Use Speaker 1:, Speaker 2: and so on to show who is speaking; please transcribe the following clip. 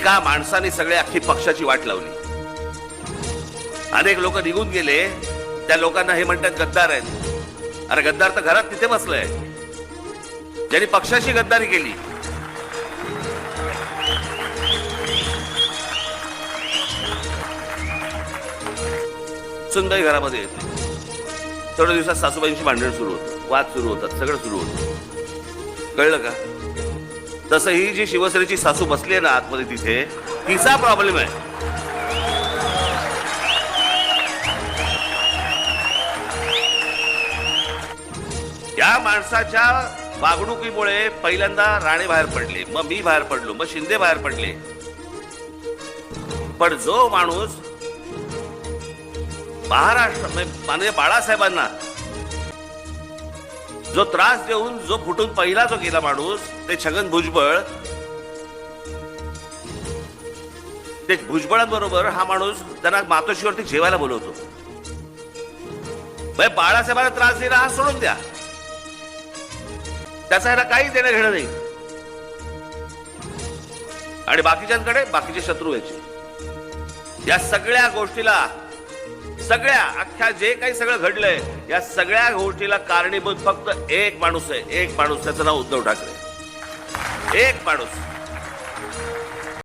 Speaker 1: एका माणसाने सगळ्या अख्खी पक्षाची वाट लावली? अनेक लोक निघून गेले. त्या लोकांना हे म्हणतात गद्दार आहेत. अरे गद्दार तर घरात तिथे बसलंय. ज्यांनी पक्षाची गद्दारी केली. सुनबाई घरामध्ये येते. थोड्या दिवसात सासूबाईंची भांडण सुरू होतं वाद सुरू होतात. सगळं सुरू होतं. कळलं का? तसं ही जी शिवसेनेची सासू बसली आहे ना आतमध्ये तिथे तिचा प्रॉब्लेम आहे. या माणसाच्या वागणुकीमुळे पहिल्यांदा राणे बाहेर पडले मग मी बाहेर पडलो मग शिंदे बाहेर पडले. पण जो माणूस महाराष्ट्र म्हणजे माननीय बाळासाहेबांना जो त्रास देऊन जो फुटून पहिला जो गेला माणूस ते छगन भुजबळ ते भुजबळांबरोबर हा माणूस त्यांना मातोश्रीवरती जेवायला बोलवतो. म्हणजे बाळासाहेबांना त्रास दिला हा सोडून द्या. त्याचा ह्याला काही देणं घेणं नाही. आणि बाकीच्यांकडे बाकीचे शत्रू याचे या सगळ्या गोष्टीला सगळ्या अख्ख्या जे काही सगळं घडलंय या सगळ्या गोष्टीला कारणीभूत फक्त एक माणूस आहे. एक माणूस त्याचं नाव उद्धव ठाकरे. एक माणूस.